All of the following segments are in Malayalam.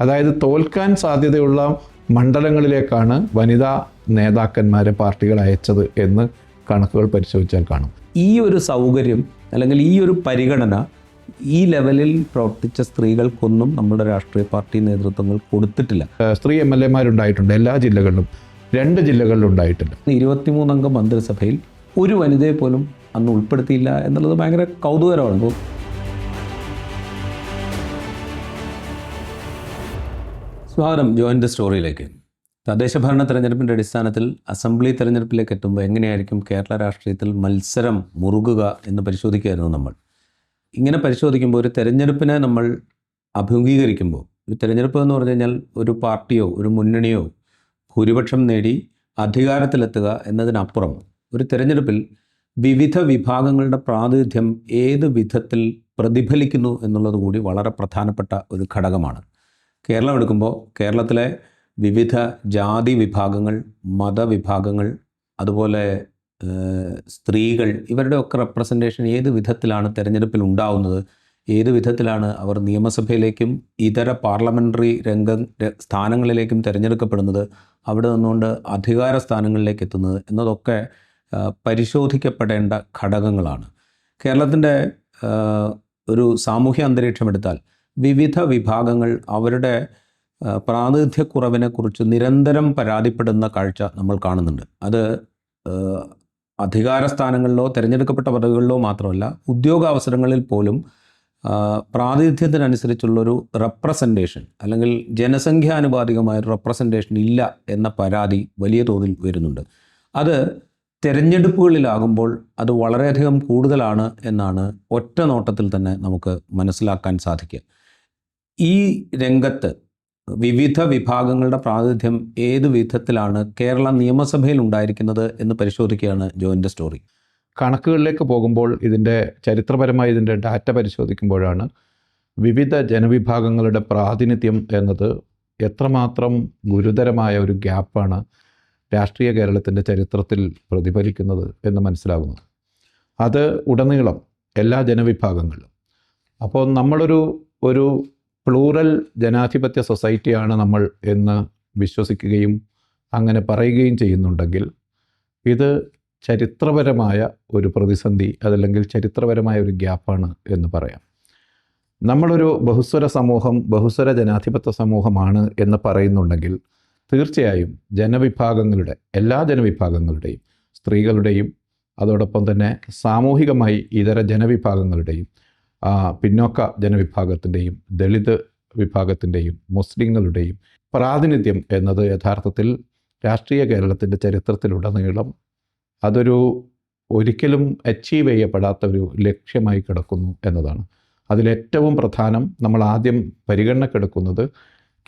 അതായത് തോൽക്കാൻ സാധ്യതയുള്ള മണ്ഡലങ്ങളിലേക്കാണ് വനിതാ നേതാക്കന്മാരെ പാർട്ടികൾ അയച്ചത് എന്ന് കണക്കുകൾ പരിശോധിച്ചാൽ കാണും. ഈ ഒരു സൗകര്യം അല്ലെങ്കിൽ ഈ ഒരു പരിഗണന ഈ ലെവലിൽ പ്രവർത്തിച്ച സ്ത്രീകൾക്കൊന്നും നമ്മുടെ രാഷ്ട്രീയ പാർട്ടി നേതൃത്വങ്ങൾ കൊടുത്തിട്ടില്ല. സ്ത്രീ എം എൽ എമാരുണ്ടായിട്ടുണ്ട് എല്ലാ ജില്ലകളിലും. രണ്ട് ജില്ലകളിലും ഉണ്ടായിട്ടുണ്ട്. ഇരുപത്തിമൂന്നംഗ മന്ത്രിസഭയിൽ ഒരു വനിതയെ പോലും അന്ന് ഉൾപ്പെടുത്തിയില്ല എന്നുള്ളത് ഭയങ്കര കൗതുകരമാണ് സ്വാഗതം ജോയിൻ ദ സ്റ്റോറിയിലേക്ക്. തദ്ദേശ ഭരണ തെരഞ്ഞെടുപ്പിന്റെ അടിസ്ഥാനത്തിൽ അസംബ്ലി തെരഞ്ഞെടുപ്പിലേക്ക് എത്തുമ്പോൾ എങ്ങനെയായിരിക്കും കേരള രാഷ്ട്രീയത്തിൽ മത്സരം മുറുകുക എന്ന് പരിശോധിക്കുകയായിരുന്നു നമ്മൾ. ഇങ്ങനെ പരിശോധിക്കുമ്പോൾ ഒരു തെരഞ്ഞെടുപ്പിനെ നമ്മൾ അഭിമുഖീകരിക്കുമ്പോൾ ഒരു തെരഞ്ഞെടുപ്പ് എന്ന് പറഞ്ഞു കഴിഞ്ഞാൽ ഒരു പാർട്ടിയോ ഒരു മുന്നണിയോ ഭൂരിപക്ഷം നേടി അധികാരത്തിലെത്തുക എന്നതിനപ്പുറം ഒരു തെരഞ്ഞെടുപ്പിൽ വിവിധ വിഭാഗങ്ങളുടെ പ്രാതിനിധ്യം ഏത് വിധത്തിൽ പ്രതിഫലിക്കുന്നു എന്നുള്ളത് കൂടി വളരെ പ്രധാനപ്പെട്ട ഒരു ഘടകമാണ്. കേരളം എടുക്കുമ്പോൾ കേരളത്തിലെ വിവിധ ജാതി വിഭാഗങ്ങൾ മതവിഭാഗങ്ങൾ അതുപോലെ സ്ത്രീകൾ ഇവരുടെ ഒക്കെ റെപ്രസെന്റേഷൻ ഏത് വിധത്തിലാണ് തെരഞ്ഞെടുപ്പിൽ ഉണ്ടാവുന്നത്? ഏത് വിധത്തിലാണ് അവർ നിയമസഭയിലേക്കും ഇതര പാർലമെന്ററി രംഗ സ്ഥാനങ്ങളിലേക്കും തിരഞ്ഞെടുക്കപ്പെടുന്നത്? അവിടെ നിന്നുകൊണ്ട് അധികാര സ്ഥാനങ്ങളിലേക്ക് എത്തുന്നത്? എന്നതൊക്കെ പരിശോധിക്കപ്പെടേണ്ട ഘടകങ്ങളാണ്. കേരളത്തിന്റെ ഒരു സാമൂഹ്യ അന്തരീക്ഷം എടുത്താൽ വിവിധ വിഭാഗങ്ങൾ അവരുടെ പ്രാതിനിധ്യക്കുറവിനെക്കുറിച്ച് നിരന്തരം പരാതിപ്പെടുന്ന കാഴ്ച നമ്മൾ കാണുന്നുണ്ട്. അത് അധികാര സ്ഥാനങ്ങളിലോ തിരഞ്ഞെടുക്കപ്പെട്ട പദവികളിലോ മാത്രമല്ല ഉദ്യോഗാവസരങ്ങളിൽ പോലും പ്രാതിനിധ്യത്തിനനുസരിച്ചുള്ളൊരു റെപ്രസെന്റേഷൻ അല്ലെങ്കിൽ ജനസംഖ്യാനുപാതികമായ റെപ്രസെന്റേഷൻ ഇല്ല എന്ന പരാതി വലിയ തോതിൽ വരുന്നുണ്ട്. അത് തിരഞ്ഞെടുപ്പുകളിലാകുമ്പോൾ അത് വളരെയധികം കൂടുതലാണ് എന്നാണ് ഒറ്റ നോട്ടത്തിൽ തന്നെ നമുക്ക് മനസ്സിലാക്കാൻ സാധിക്കുക. ഈ രംഗത്ത് വിവിധ വിഭാഗങ്ങളുടെ പ്രാതിനിധ്യം ഏത് വിധത്തിലാണ് കേരള നിയമസഭയിൽ ഉണ്ടായിരിക്കുന്നത് എന്ന് പരിശോധിക്കുകയാണ് ജോയിന്റെ സ്റ്റോറി. കണക്കുകളിലേക്ക് പോകുമ്പോൾ ഇതിന്റെ ചരിത്രപരമായി ഇതിന്റെ ഡാറ്റ പരിശോധിക്കുമ്പോഴാണ് വിവിധ ജനവിഭാഗങ്ങളുടെ പ്രാതിനിധ്യം എന്നത് എത്രമാത്രം ഗുരുതരമായ ഒരു ഗ്യാപ്പാണ് രാഷ്ട്രീയ കേരളത്തിന്റെ ചരിത്രത്തിൽ പ്രതിഫലിക്കുന്നത് എന്ന് മനസ്സിലാകുന്നത് അത് ഉടനീളം എല്ലാ ജനവിഭാഗങ്ങളിലും. അപ്പോൾ നമ്മളൊരു ഒരു പ്ലൂറൽ ജനാധിപത്യ സൊസൈറ്റിയാണ് നമ്മൾ എന്ന് വിശ്വസിക്കുകയും അങ്ങനെ പറയുകയും ചെയ്യുന്നുണ്ടെങ്കിൽ ഇത് ചരിത്രപരമായ ഒരു പ്രതിസന്ധി അതല്ലെങ്കിൽ ചരിത്രപരമായ ഒരു ഗ്യാപ്പാണ് എന്ന് പറയാം. നമ്മളൊരു ബഹുസ്വര സമൂഹം ബഹുസ്വര ജനാധിപത്യ സമൂഹമാണ് എന്ന് പറയുന്നുണ്ടെങ്കിൽ തീർച്ചയായും ജനവിഭാഗങ്ങളുടെ എല്ലാ ജനവിഭാഗങ്ങളുടെയും സ്ത്രീകളുടെയും അതോടൊപ്പം തന്നെ സാമൂഹികമായി ഇതര ജനവിഭാഗങ്ങളുടെയും പിന്നോക്ക ജനവിഭാഗത്തിന്റെയും ദളിത് വിഭാഗത്തിന്റെയും മുസ്ലിങ്ങളുടെയും പ്രാതിനിധ്യം എന്നത് യഥാർത്ഥത്തിൽ രാഷ്ട്രീയ കേരളത്തിന്റെ ചരിത്രത്തിലുടനീളം അതൊരു ഒരിക്കലും അച്ചീവ് ചെയ്യപ്പെടാത്ത ഒരു ലക്ഷ്യമായി കിടക്കുന്നു എന്നതാണ്. അതിലേറ്റവും പ്രധാനം നമ്മൾ ആദ്യം പരിഗണനക്കെടുക്കുന്നത്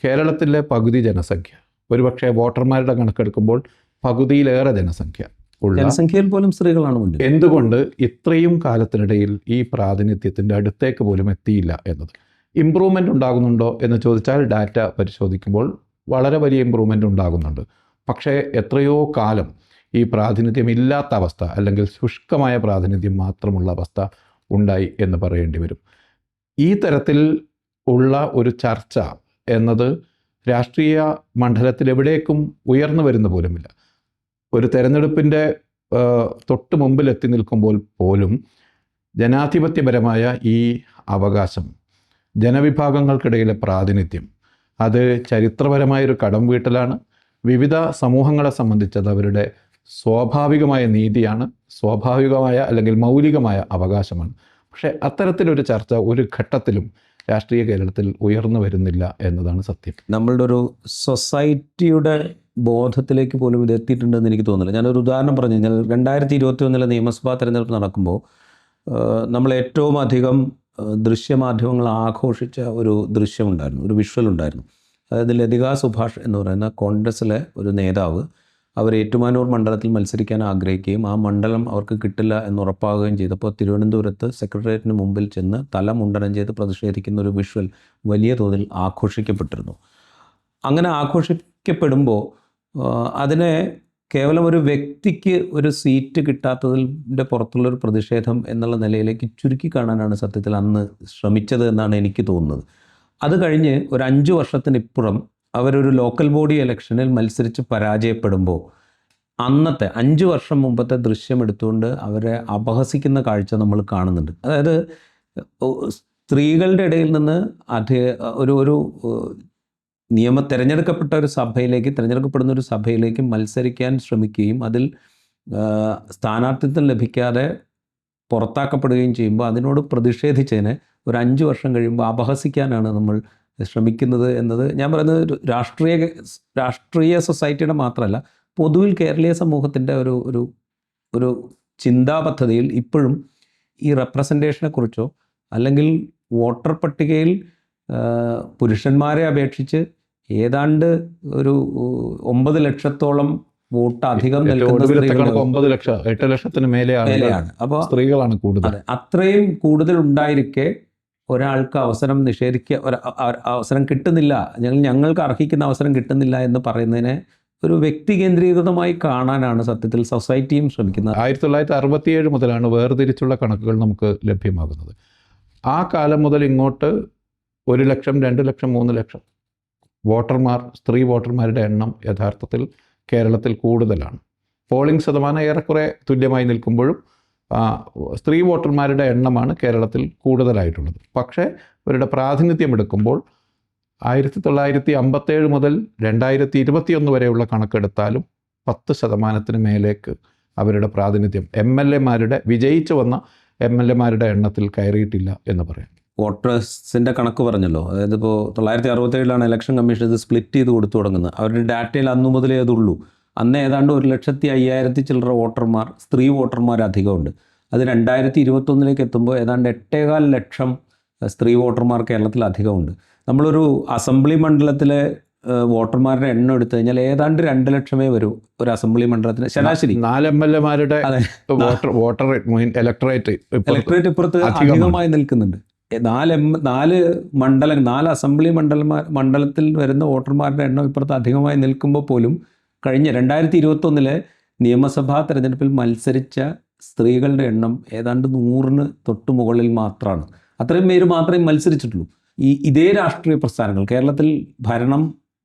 കേരളത്തിലെ പകുതി ജനസംഖ്യ. ഒരുപക്ഷെ വോട്ടർമാരുടെ കണക്കെടുക്കുമ്പോൾ പകുതിയിലേറെ ജനസംഖ്യ. ജനസംഖ്യയിൽ പോലും സ്ത്രീകളാണ് മുന്നിൽ. എന്തുകൊണ്ട് ഇത്രയും കാലത്തിനിടയിൽ ഈ പ്രാതിനിധ്യത്തിന്റെ അടുത്തേക്ക് പോലും എത്തിയില്ല എന്നത്? ഇമ്പ്രൂവ്മെന്റ് ഉണ്ടാകുന്നുണ്ടോ എന്ന് ചോദിച്ചാൽ ഡാറ്റ പരിശോധിക്കുമ്പോൾ വളരെ വലിയ ഇമ്പ്രൂവ്മെന്റ് ഉണ്ടാകുന്നുണ്ട്. പക്ഷേ എത്രയോ കാലം ഈ പ്രാതിനിധ്യം ഇല്ലാത്ത അവസ്ഥ അല്ലെങ്കിൽ ശുഷ്കമായ പ്രാതിനിധ്യം മാത്രമുള്ള അവസ്ഥ ഉണ്ടായി എന്ന് പറയേണ്ടി വരും. ഈ തരത്തിൽ ഉള്ള ഒരു ചർച്ച എന്നത് രാഷ്ട്രീയ മണ്ഡലത്തിൽ എവിടേക്കും ഉയർന്നു വരുന്ന പോലുമില്ല. ഒരു തെരഞ്ഞെടുപ്പിന്റെ തൊട്ട് മുമ്പിൽ എത്തി നിൽക്കുമ്പോൾ പോലും ജനാധിപത്യപരമായ ഈ അവകാശം ജനവിഭാഗങ്ങൾക്കിടയിലെ പ്രാതിനിധ്യം അത് ചരിത്രപരമായൊരു കടം വീട്ടലാണ്. വിവിധ സമൂഹങ്ങളെ സംബന്ധിച്ചത് അവരുടെ സ്വാഭാവികമായ നീതിയാണ് സ്വാഭാവികമായ അല്ലെങ്കിൽ മൗലികമായ അവകാശമാണ്. പക്ഷേ അത്തരത്തിലൊരു ചർച്ച ഒരു ഘട്ടത്തിലും രാഷ്ട്രീയ കേരളത്തിൽ ഉയർന്നു വരുന്നില്ല എന്നതാണ് സത്യം. നമ്മളുടെ ഒരു സൊസൈറ്റിയുടെ ബോധത്തിലേക്ക് പോലും ഇത് എത്തിയിട്ടുണ്ടെന്ന് എനിക്ക് തോന്നുന്നില്ല. ഞാനൊരു ഉദാഹരണം പറഞ്ഞു കഴിഞ്ഞാൽ രണ്ടായിരത്തി ഇരുപത്തി ഒന്നിലെ നിയമസഭാ തെരഞ്ഞെടുപ്പ് നടക്കുമ്പോൾ നമ്മൾ ഏറ്റവും അധികം ദൃശ്യമാധ്യമങ്ങൾ ആഘോഷിച്ച ഒരു ദൃശ്യമുണ്ടായിരുന്നു ഒരു വിഷ്വൽ ഉണ്ടായിരുന്നു. അതായത് ലതിക സുഭാഷ് എന്ന് പറയുന്ന കോൺഗ്രസ്സിലെ ഒരു നേതാവ് അവർ ഏറ്റുമാനൂർ മണ്ഡലത്തിൽ മത്സരിക്കാൻ ആഗ്രഹിക്കുകയും ആ മണ്ഡലം അവർക്ക് കിട്ടില്ല എന്ന് ഉറപ്പാകുകയും ചെയ്തപ്പോൾ തിരുവനന്തപുരത്ത് സെക്രട്ടേറിയറ്റിന് മുമ്പിൽ ചെന്ന് തല മുണ്ടനം ചെയ്ത് പ്രതിഷേധിക്കുന്ന ഒരു വിഷ്വൽ വലിയ തോതിൽ ആഘോഷിക്കപ്പെട്ടിരുന്നു. അങ്ങനെ ആഘോഷിക്കപ്പെടുമ്പോൾ അതിനെ കേവലം ഒരു വ്യക്തിക്ക് ഒരു സീറ്റ് കിട്ടാത്തതിന്റെ പുറത്തുള്ളൊരു പ്രതിഷേധം എന്നുള്ള നിലയിലേക്ക് ചുരുക്കി കാണാനാണ് സത്യത്തിൽ അന്ന് ശ്രമിച്ചത് എന്നാണ് എനിക്ക് തോന്നുന്നത്. അത് കഴിഞ്ഞ് ഒരു അഞ്ച് വർഷത്തിനിപ്പുറം അവരൊരു ലോക്കൽ ബോഡി ഇലക്ഷനിൽ മത്സരിച്ച് പരാജയപ്പെടുമ്പോൾ അന്നത്തെ അഞ്ച് വർഷം മുമ്പത്തെ ദൃശ്യം എടുത്തുകൊണ്ട് അവരെ അപഹസിക്കുന്ന കാഴ്ച നമ്മൾ കാണുന്നുണ്ട്. അതായത് സ്ത്രീകളുടെ ഇടയിൽ നിന്ന് അധി ഒരു ഒരു നിയമ തിരഞ്ഞെടുക്കപ്പെട്ട ഒരു സഭയിലേക്ക് തിരഞ്ഞെടുക്കപ്പെടുന്ന ഒരു സഭയിലേക്ക് മത്സരിക്കാൻ ശ്രമിക്കുകയും അതിൽ സ്ഥാനാർത്ഥിത്വം ലഭിക്കാതെ പുറത്താക്കപ്പെടുകയും ചെയ്യുമ്പോൾ അതിനോട് പ്രതിഷേധിച്ചതിനെ ഒരു അഞ്ച് വർഷം കഴിയുമ്പോൾ അപഹസിക്കാനാണ് നമ്മൾ ശ്രമിക്കുന്നത് എന്നത് ഞാൻ പറയുന്നത് രാഷ്ട്രീയ രാഷ്ട്രീയ സൊസൈറ്റിയുടെ മാത്രമല്ല പൊതുവിൽ കേരളീയ സമൂഹത്തിന്റെ ഒരു ഒരു ഒരു ചിന്താ പദ്ധതിയിൽ ഇപ്പോഴും ഈ റെപ്രസെന്റേഷനെ കുറിച്ചോ അല്ലെങ്കിൽ വോട്ടർ പട്ടികയിൽ പുരുഷന്മാരെ അപേക്ഷിച്ച് ഏതാണ്ട് ഒരു ഒമ്പത് ലക്ഷത്തോളം വോട്ട് അധികം ഒമ്പത് ലക്ഷം എട്ട് ലക്ഷത്തിന് മേലെയാണ്. അപ്പോൾ സ്ത്രീകളാണ് കൂടുതൽ. അത്രയും കൂടുതൽ ഉണ്ടായിരിക്കെ ഒരാൾക്ക് അവസരം നിഷേധിക്ക അവസരം കിട്ടുന്നില്ല. ഞങ്ങൾ ഞങ്ങൾക്ക് അർഹിക്കുന്ന അവസരം കിട്ടുന്നില്ല എന്ന് പറയുന്നതിനെ ഒരു വ്യക്തി കേന്ദ്രീകൃതമായി കാണാനാണ് സത്യത്തിൽ സൊസൈറ്റിയും ശ്രമിക്കുന്നത്. ആയിരത്തി തൊള്ളായിരത്തി അറുപത്തിയേഴ് മുതലാണ് വേർതിരിച്ചുള്ള കണക്കുകൾ നമുക്ക് ലഭ്യമാകുന്നത്. ആ കാലം മുതൽ ഇങ്ങോട്ട് ഒരു ലക്ഷം രണ്ട് ലക്ഷം മൂന്ന് ലക്ഷം വോട്ടർമാർ സ്ത്രീ വോട്ടർമാരുടെ എണ്ണം യഥാർത്ഥത്തിൽ കേരളത്തിൽ കൂടുതലാണ്. പോളിംഗ് ശതമാനം ഏറെക്കുറെ തുല്യമായി നിൽക്കുമ്പോഴും സ്ത്രീ വോട്ടർമാരുടെ എണ്ണമാണ് കേരളത്തിൽ കൂടുതലായിട്ടുള്ളത്. പക്ഷേ അവരുടെ പ്രാതിനിധ്യം എടുക്കുമ്പോൾ ആയിരത്തി തൊള്ളായിരത്തി അമ്പത്തേഴ് മുതൽ രണ്ടായിരത്തി ഇരുപത്തിയൊന്ന് വരെയുള്ള കണക്കെടുത്താലും പത്ത് ശതമാനത്തിന് മേലേക്ക് അവരുടെ പ്രാതിനിധ്യം എം എൽ എമാരുടെ വിജയിച്ചു വന്ന എം എൽ എമാരുടെ എണ്ണത്തിൽ കയറിയിട്ടില്ല എന്ന് പറയാം. വോട്ടേഴ്സിന്റെ കണക്ക് പറഞ്ഞല്ലോ. അതായത് ഇപ്പോൾ തൊള്ളായിരത്തി അറുപത്തേഴിലാണ് ഇലക്ഷൻ കമ്മീഷൻ ഇത് സ്പ്ലിറ്റ് ചെയ്ത് കൊടുത്തു തുടങ്ങുന്നത്. അവരുടെ ഡാറ്റയിൽ അന്നു മുതലേ അതുള്ളൂ അന്ന് ഏതാണ്ട് ഒരു ലക്ഷത്തി അയ്യായിരത്തി ചില്ലറ വോട്ടർമാർ സ്ത്രീ വോട്ടർമാർ അധികമുണ്ട് അത് രണ്ടായിരത്തി ഇരുപത്തൊന്നിലേക്ക് എത്തുമ്പോൾ ഏതാണ്ട് എട്ടേകാൽ ലക്ഷം സ്ത്രീ വോട്ടർമാർ കേരളത്തിൽ അധികമുണ്ട് നമ്മളൊരു അസംബ്ലി മണ്ഡലത്തിലെ വോട്ടർമാരുടെ എണ്ണം എടുത്തു കഴിഞ്ഞാൽ ഏതാണ്ട് രണ്ട് ലക്ഷമേ വരൂ ഒരു അസംബ്ലി മണ്ഡലത്തിന്. ശരാശരി. നാല് എം എൽ എമാരുടെ വോട്ടർ വോട്ടർ ഇലക്ട്രേറ്റ് ഇപ്പുറത്ത് അധികമായി നിൽക്കുന്നുണ്ട്. നാല് എം നാല് മണ്ഡല നാല് അസംബ്ലി മണ്ഡലമാർ മണ്ഡലത്തിൽ വരുന്ന വോട്ടർമാരുടെ എണ്ണം ഇപ്പുറത്ത് അധികമായി നിൽക്കുമ്പോൾ പോലും കഴിഞ്ഞ രണ്ടായിരത്തി ഇരുപത്തൊന്നിലെ നിയമസഭാ തെരഞ്ഞെടുപ്പിൽ മത്സരിച്ച സ്ത്രീകളുടെ എണ്ണം ഏതാണ്ട് നൂറിന് തൊട്ട് മുകളിൽ മാത്രമാണ് അത്രയും പേര് മാത്രമേ മത്സരിച്ചിട്ടുള്ളൂ. ഈ ഇതേ രാഷ്ട്രീയ പ്രസ്ഥാനങ്ങൾ കേരളത്തിൽ ഭരണം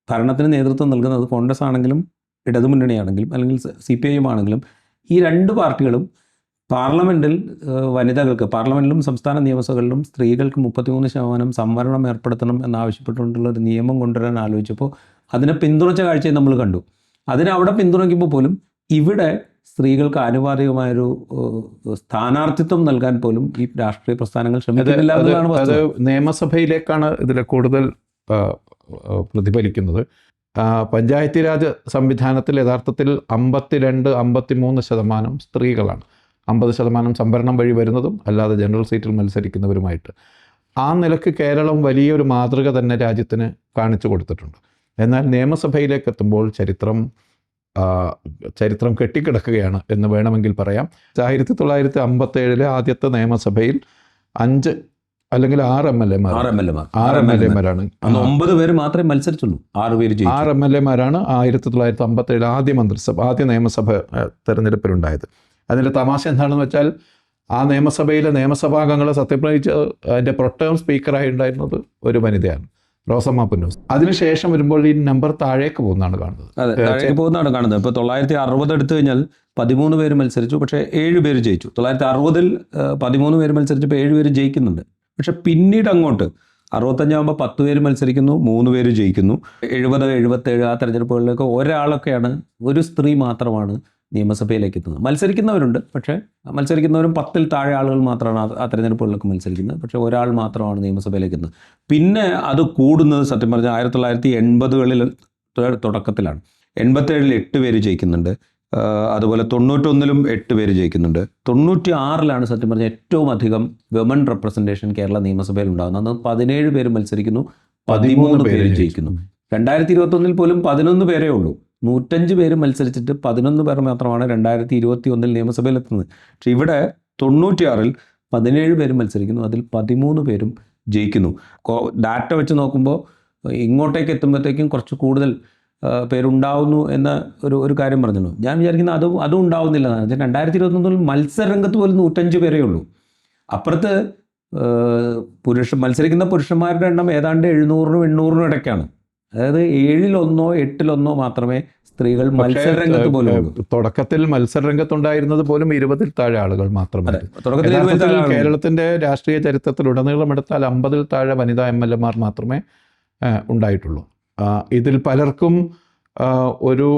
ഭരണത്തിന് നേതൃത്വം നൽകുന്നത് കോൺഗ്രസ് ആണെങ്കിലും ഇടതുമുന്നണിയാണെങ്കിലും അല്ലെങ്കിൽ സി പി ഐ എം ആണെങ്കിലും ഈ രണ്ട് പാർട്ടികളും പാർലമെന്റിൽ വനിതകൾക്ക് പാർലമെന്റിലും സംസ്ഥാന നിയമസഭകളിലും സ്ത്രീകൾക്ക് മുപ്പത്തിമൂന്ന് ശതമാനം സംവരണം ഏർപ്പെടുത്തണം എന്നാവശ്യപ്പെട്ടുകൊണ്ടുള്ള ഒരു നിയമം കൊണ്ടുവരാൻ ആലോചിച്ചപ്പോൾ അതിനെ പിന്തുണച്ച കാഴ്ചയെ നമ്മൾ കണ്ടു. അതിനെ അവിടെ പിന്തുണയ്ക്കുമ്പോൾ പോലും ഇവിടെ സ്ത്രീകൾക്ക് ആനുപാതികമായൊരു സ്ഥാനാർത്ഥിത്വം നൽകാൻ പോലും ഈ രാഷ്ട്രീയ പ്രസ്ഥാനങ്ങൾ ശ്രമിക്കുന്നില്ല എന്നുള്ളതാണ് അത് നിയമസഭയിലേക്കാണ് ഇതിൽ കൂടുതൽ പ്രതിഫലിക്കുന്നത്. പഞ്ചായത്തി രാജ് സംവിധാനത്തിൽ യഥാർത്ഥത്തിൽ അമ്പത്തിരണ്ട് അമ്പത്തിമൂന്ന് ശതമാനം സ്ത്രീകളാണ്. അമ്പത് ശതമാനം സംവരണം വഴി വരുന്നതും അല്ലാതെ ജനറൽ സീറ്റിൽ മത്സരിക്കുന്നവരുമായിട്ട്. ആ നിലയ്ക്ക് കേരളം വലിയൊരു മാതൃക തന്നെ രാജ്യത്തിന് കാണിച്ചു കൊടുത്തിട്ടുണ്ട്. എന്നാൽ നിയമസഭയിലേക്ക് എത്തുമ്പോൾ ചരിത്രം ചരിത്രം കെട്ടിക്കിടക്കുകയാണ് എന്ന് വേണമെങ്കിൽ പറയാം. ആയിരത്തി തൊള്ളായിരത്തി അമ്പത്തേഴിലെ ആദ്യത്തെ നിയമസഭയിൽ അഞ്ച് അല്ലെങ്കിൽ ആറ് എം എൽ എമാർ ആറ് എം എൽ എമാർ ആറ് എം എൽ എമാരാണ് ഒമ്പത് പേര് മാത്രമേ മത്സരിച്ചുള്ളൂ. ആറ് പേര് ആറ് എം എൽ എമാരാണ് ആയിരത്തി തൊള്ളായിരത്തി അമ്പത്തേഴ് ആദ്യ മന്ത്രിസഭ ആദ്യ നിയമസഭ തെരഞ്ഞെടുപ്പിലുണ്ടായത്. അതിന്റെ തമാശ എന്താണെന്ന് വെച്ചാൽ ആ നിയമസഭയിലെ നിയമസഭാംഗങ്ങൾ സത്യപ്രതിച്ച് അതിന്റെ പ്രൊട്ടേം സ്പീക്കറായി ഉണ്ടായിരുന്നത് ഒരു വനിതയാണ് റോസമ്മ പുന്നൂസ്. അതിനുശേഷം വരുമ്പോൾ ഈ നമ്പർ താഴേക്ക് പോകുന്നതാണ് കാണുന്നത്. അതെ താഴേക്ക് പോകുന്നതാണ് കാണുന്നത്. ഇപ്പോൾ തൊള്ളായിരത്തി അറുപത് എടുത്തു കഴിഞ്ഞാൽ പതിമൂന്ന് പേര് മത്സരിച്ചു പക്ഷേ ഏഴ് പേര് ജയിച്ചു. തൊള്ളായിരത്തി അറുപതിൽ പതിമൂന്ന് പേര് മത്സരിച്ചപ്പോൾ ഏഴ് പേര് ജയിക്കുന്നുണ്ട്. പക്ഷെ പിന്നീട് അങ്ങോട്ട് അറുപത്തഞ്ചാകുമ്പോൾ പത്ത് പേര് മത്സരിക്കുന്നു മൂന്ന് പേര് ജയിക്കുന്നു. എഴുപത് എഴുപത്തേഴ് ആ തെരഞ്ഞെടുപ്പുകളിലൊക്കെ ഒരാളൊക്കെയാണ് ഒരു സ്ത്രീ മാത്രമാണ് നിയമസഭയിലേക്ക് എത്തുന്നത്. മത്സരിക്കുന്നവരുണ്ട്. പക്ഷേ മത്സരിക്കുന്നവരും പത്തിൽ താഴെ ആളുകൾ മാത്രമാണ് ആ- തെരഞ്ഞെടുപ്പുകളിലൊക്കെ മത്സരിക്കുന്നത്. പക്ഷേ ഒരാൾ മാത്രമാണ് നിയമസഭയിലേക്ക് എത്തുന്നത്. പിന്നെ അത് കൂടുന്നത് സത്യം പറഞ്ഞാൽ ആയിരത്തി തൊള്ളായിരത്തി എൺപതുകളിൽ തുടക്കത്തിലാണ്. എൺപത്തേഴിൽ എട്ട് പേര് ജയിക്കുന്നുണ്ട്. അതുപോലെ തൊണ്ണൂറ്റൊന്നിലും എട്ട് പേര് ജയിക്കുന്നുണ്ട്. തൊണ്ണൂറ്റി ആറിലാണ് സത്യം പറഞ്ഞാൽ ഏറ്റവും അധികം വിമൻ റെപ്രസെന്റേഷൻ കേരള നിയമസഭയിൽ ഉണ്ടാകുന്നത്. അന്ന് പതിനേഴ് പേര് മത്സരിക്കുന്നു. പതിമൂന്ന് പേര് ജയിക്കുന്നു. രണ്ടായിരത്തി ഇരുപത്തൊന്നിൽ പോലും പതിനൊന്ന് പേരേ ഉള്ളൂ. നൂറ്റഞ്ച് പേര് മത്സരിച്ചിട്ട് പതിനൊന്ന് പേർ മാത്രമാണ് രണ്ടായിരത്തി ഇരുപത്തി ഒന്നിൽ നിയമസഭയിൽ എത്തുന്നത് പക്ഷെ ഇവിടെ തൊണ്ണൂറ്റിയാറിൽ പതിനേഴ് പേരും മത്സരിക്കുന്നു. അതിൽ പതിമൂന്ന് പേരും ജയിക്കുന്നു. ഡാറ്റ വെച്ച് നോക്കുമ്പോൾ ഇങ്ങോട്ടേക്ക് എത്തുമ്പോഴത്തേക്കും കുറച്ച് കൂടുതൽ പേരുണ്ടാവുന്നു എന്ന ഒരു ഒരു കാര്യം പറഞ്ഞുള്ളൂ ഞാൻ വിചാരിക്കുന്നത് അതും അതും ഉണ്ടാവുന്നില്ല രണ്ടായിരത്തി ഇരുപത്തൊന്നിൽ മത്സരരംഗത്ത് പോലും നൂറ്റഞ്ച് പേരേ ഉള്ളൂ. അപ്പുറത്ത് പുരുഷ മത്സരിക്കുന്ന പുരുഷന്മാരുടെ എണ്ണം ഏതാണ്ട് എഴുന്നൂറിനും എണ്ണൂറിനും ഇടയ്ക്കാണ്. അതായത് ഏഴിലൊന്നോ എട്ടിലൊന്നോ മാത്രമേ സ്ത്രീകൾ മത്സര രംഗത്ത് പോലും തുടക്കത്തിൽ മത്സര രംഗത്തുണ്ടായിരുന്നത് പോലും ഇരുപതിൽ താഴെ ആളുകൾ മാത്രമേ അതെ തുടക്കത്തിൽ. കേരളത്തിന്റെ രാഷ്ട്രീയ ചരിത്രത്തിൽ ഉടനീളം എടുത്താൽ അമ്പതിൽ താഴെ വനിതാ എം എൽ എമാർ മാത്രമേ ഉണ്ടായിട്ടുള്ളൂ. ഇതിൽ പലർക്കും ഒരു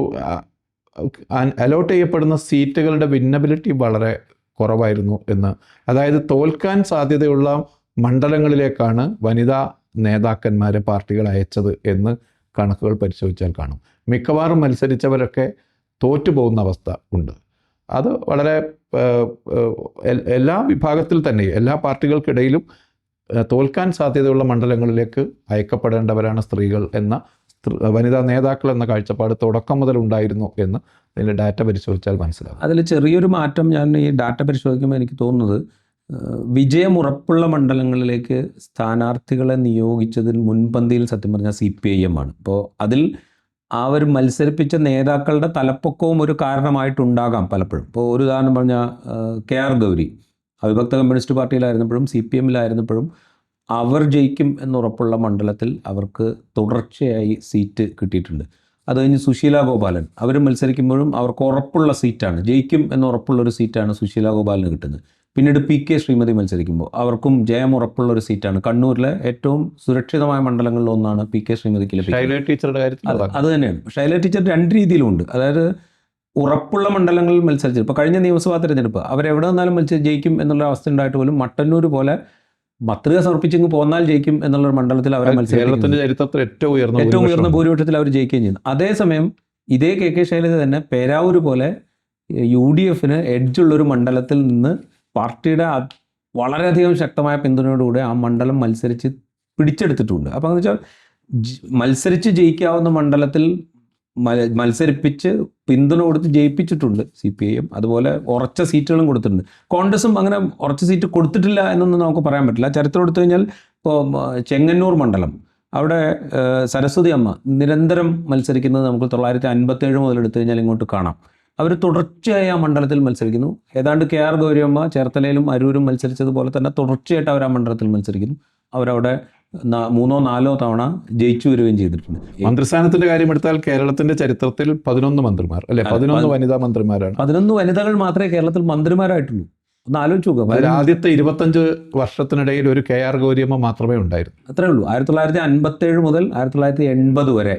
അലോട്ട് ചെയ്യപ്പെടുന്ന സീറ്റുകളുടെ വിന്നബിലിറ്റി വളരെ കുറവായിരുന്നു എന്ന്. അതായത് തോൽക്കാൻ സാധ്യതയുള്ള മണ്ഡലങ്ങളിലേക്കാണ് വനിതാ നേതാക്കന്മാരെ പാർട്ടികൾ അയച്ചത് എന്ന് കണക്കുകൾ പരിശോധിച്ചാൽ കാണും. മിക്കവാറും മത്സരിച്ചവരൊക്കെ തോറ്റുപോകുന്ന അവസ്ഥ ഉണ്ട്. അത് വളരെ എല്ലാ വിഭാഗത്തിൽ തന്നെ എല്ലാ പാർട്ടികൾക്കിടയിലും തോൽക്കാൻ സാധ്യതയുള്ള മണ്ഡലങ്ങളിലേക്ക് അയക്കപ്പെടേണ്ടവരാണ് സ്ത്രീകൾ എന്ന വനിതാ നേതാക്കൾ എന്ന കാഴ്ചപ്പാട് തുടക്കം മുതൽ ഉണ്ടായിരുന്നു എന്ന് ഇതിന്റെ ഡാറ്റ പരിശോധിച്ചാൽ മനസ്സിലാവും അതിൽ ചെറിയൊരു മാറ്റം ഞാൻ ഈ ഡാറ്റ പരിശോധിക്കുമ്പോൾ എനിക്ക് തോന്നുന്നത് ഏഹ്, വിജയം ഉറപ്പുള്ള മണ്ഡലങ്ങളിലേക്ക് സ്ഥാനാർത്ഥികളെ നിയോഗിച്ചതിൽ മുൻപന്തിയിൽ സത്യം പറഞ്ഞാൽ സി പി ഐ എം ആണ്. അപ്പോൾ അതിൽ ആ ഒരു മത്സരിപ്പിച്ച നേതാക്കളുടെ തലപ്പൊക്കവും ഒരു കാരണമായിട്ടുണ്ടാകാം പലപ്പോഴും. ഇപ്പോൾ ഒരു ഉദാഹരണം പറഞ്ഞാൽ കെ ആർ ഗൗരി. അവിഭക്ത കമ്മ്യൂണിസ്റ്റ് പാർട്ടിയിലായിരുന്നപ്പോഴും സി പി എമ്മിലായിരുന്നപ്പോഴും അവർ ജയിക്കും എന്നുറപ്പുള്ള മണ്ഡലത്തിൽ അവർക്ക് തുടർച്ചയായി സീറ്റ് കിട്ടിയിട്ടുണ്ട്. അത് കഴിഞ്ഞ് സുശീല ഗോപാലൻ. അവർ മത്സരിക്കുമ്പോഴും അവർക്ക് ഉറപ്പുള്ള സീറ്റാണ്. ജയിക്കും എന്നുറപ്പുള്ള ഒരു സീറ്റാണ് സുശീല ഗോപാലന് കിട്ടുന്നത്. പിന്നീട് പി കെ ശ്രീമതി മത്സരിക്കുമ്പോൾ അവർക്കും ജയം ഉറപ്പുള്ള ഒരു സീറ്റാണ്. കണ്ണൂരിലെ ഏറ്റവും സുരക്ഷിതമായ മണ്ഡലങ്ങളിൽ ഒന്നാണ് പി കെ ശ്രീമതിക്ക് ലഭിക്കുന്നത്. ടീച്ചറുടെ കാര്യത്തിൽ അത് തന്നെയാണ് ശൈല ടീച്ചർ രണ്ട് രീതിയിലുണ്ട്. അതായത് ഉറപ്പുള്ള മണ്ഡലങ്ങളിൽ മത്സരിച്ചു ഇപ്പോൾ കഴിഞ്ഞ നിയമസഭാ തെരഞ്ഞെടുപ്പ് അവരെവിടെ നിന്നാലും മത്സരിച്ച് ജയിക്കും എന്നുള്ള അവസ്ഥ ഉണ്ടായിട്ട് പോലും മട്ടന്നൂർ പോലെ പത്രിക സമർപ്പിച്ചെങ്കിൽ പോന്നാൽ ജയിക്കും എന്നുള്ള മണ്ഡലത്തിൽ അവരെ ചരിത്രത്തിൽ ഏറ്റവും ഉയർന്ന ഏറ്റവും ഉയർന്ന. ഭൂരിപക്ഷത്തിൽ അവർ ജയിക്കുകയും ചെയ്യുന്നു. അതേസമയം ഇതേ കെ കെ ശൈലജ തന്നെ പേരാവൂർ പോലെ യു ഡി എഫിന് എഡ്ജുള്ളൊരു മണ്ഡലത്തിൽ നിന്ന് പാർട്ടിയുടെ വളരെയധികം ശക്തമായ പിന്തുണയോടുകൂടി ആ മണ്ഡലം മത്സരിച്ച് പിടിച്ചെടുത്തിട്ടുണ്ട്. അപ്പോൾ എന്ന് വെച്ചാൽ മത്സരിച്ച് ജയിക്കാവുന്ന മണ്ഡലത്തിൽ മത്സരിപ്പിച്ച് പിന്തുണ കൊടുത്ത് ജയിപ്പിച്ചിട്ടുണ്ട് സി പി ഐയും. അതുപോലെ ഉറച്ച സീറ്റുകളും കൊടുത്തിട്ടുണ്ട്. കോൺഗ്രസും അങ്ങനെ ഉറച്ച സീറ്റ് കൊടുത്തിട്ടില്ല എന്നൊന്നും നമുക്ക് പറയാൻ പറ്റില്ല. ചരിത്രം എടുത്തു കഴിഞ്ഞാൽ ഇപ്പോൾ ചെങ്ങന്നൂർ മണ്ഡലം. അവിടെ സരസ്വതി അമ്മ നിരന്തരം മത്സരിക്കുന്നത് നമുക്ക് തൊള്ളായിരത്തി അൻപത്തേഴ് മുതൽ എടുത്തു കഴിഞ്ഞാൽ ഇങ്ങോട്ട് കാണാം. അവർ തുടർച്ചയായി ആ മണ്ഡലത്തിൽ മത്സരിക്കുന്നു. ഏതാണ്ട് കെ ആർ ഗൗരിയമ്മ ചേർത്തലയിലും അരൂരും മത്സരിച്ചതുപോലെ തന്നെ തുടർച്ചയായിട്ട് അവർ ആ മണ്ഡലത്തിൽ മത്സരിക്കുന്നു. അവരവിടെ മൂന്നോ നാലോ തവണ ജയിച്ചു വരികയും ചെയ്തിട്ടുണ്ട്. മന്ത്രിസ്ഥാനത്തിന്റെ കാര്യം എടുത്താൽ കേരളത്തിന്റെ ചരിത്രത്തിൽ പതിനൊന്ന് മന്ത്രിമാർ അല്ലെ? പതിനൊന്ന് വനിതാ മന്ത്രിമാരാണ്. പതിനൊന്ന് വനിതകൾ മാത്രമേ കേരളത്തിൽ മന്ത്രിമാരായിട്ടുള്ളൂ. ഒന്ന് ആലോചിച്ച് നോക്കുക ആദ്യത്തെ ഇരുപത്തഞ്ച് വർഷത്തിനിടയിൽ ഒരു കെ ആർ ഗൗരിയമ്മ മാത്രമേ ഉണ്ടായിരുന്നു. അത്രേ ഉള്ളൂ. ആയിരത്തി തൊള്ളായിരത്തി അൻപത്തേഴ് മുതൽ ആയിരത്തി തൊള്ളായിരത്തി എൺപത് വരെ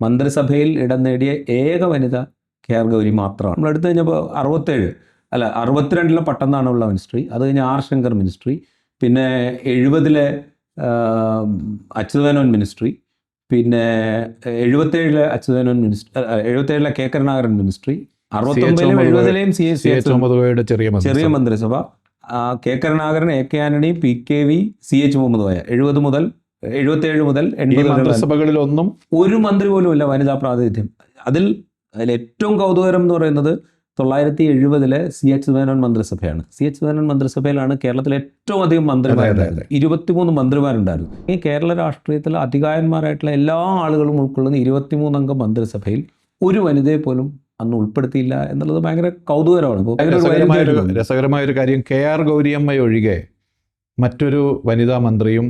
മന്ത്രിസഭയിൽ ഇടം നേടിയ ഏക വനിത കെ ആർ ഗൗരി മാത്രമാണ്. നമ്മൾ എടുത്തു കഴിഞ്ഞപ്പോൾ അറുപത്തേഴ്. അല്ല അറുപത്തിരണ്ടിലെ പട്ടന്നാണുള്ള മിനിസ്ട്രി. അത് കഴിഞ്ഞ് ആർ ശങ്കർ മിനിസ്ട്രി. പിന്നെ എഴുപതിലെ അച്യുതാനോൻ മിനിസ്ട്രി. പിന്നെ എഴുപത്തേഴിലെ അച്യുതാനോൻ മിനിസ്ട്രി എഴുപത്തേഴിലെ കെ കരുണാകരൻ മിനിസ്ട്രി. അറുപത്തൊമ്പതിലും എഴുപതിലെയും സി എസ് ചെറിയ ചെറിയ മന്ത്രിസഭ. K Karunakaran A K Antony P K V C H Muhammad Koya എഴുപത് മുതൽ എഴുപത്തേഴ് മുതൽ ഈ എൺപത് മന്ത്രിസഭകളിലൊന്നും ഒരു മന്ത്രി പോലും ഇല്ല വനിതാ പ്രാതിനിധ്യം. അതിൽ അതിൽ ഏറ്റവും കൗതുകരം എന്ന് പറയുന്നത് തൊള്ളായിരത്തി എഴുപതിലെ സി എച്ച് മേനോൻ മന്ത്രിസഭയാണ്. സി എച്ച് മേനോൻ മന്ത്രിസഭയിലാണ് കേരളത്തിലെ ഏറ്റവും അധികം മന്ത്രിമാരുണ്ടായിരുന്നത്. ഇരുപത്തിമൂന്ന് മന്ത്രിമാരുണ്ടായിരുന്നു. ഈ കേരള രാഷ്ട്രീയത്തിലെ അധികാരന്മാരായിട്ടുള്ള എല്ലാ ആളുകളും ഉൾക്കൊള്ളുന്ന ഇരുപത്തിമൂന്നംഗ മന്ത്രിസഭയിൽ ഒരു വനിതയെ പോലും അന്ന് ഉൾപ്പെടുത്തിയില്ല എന്നുള്ളത് ഭയങ്കര കൗതുകരമാണ് രസകരമായ ഒരു കാര്യം കെ ആർ ഗൗരിയമ്മ ഒഴികെ മറ്റൊരു വനിതാ മന്ത്രിയും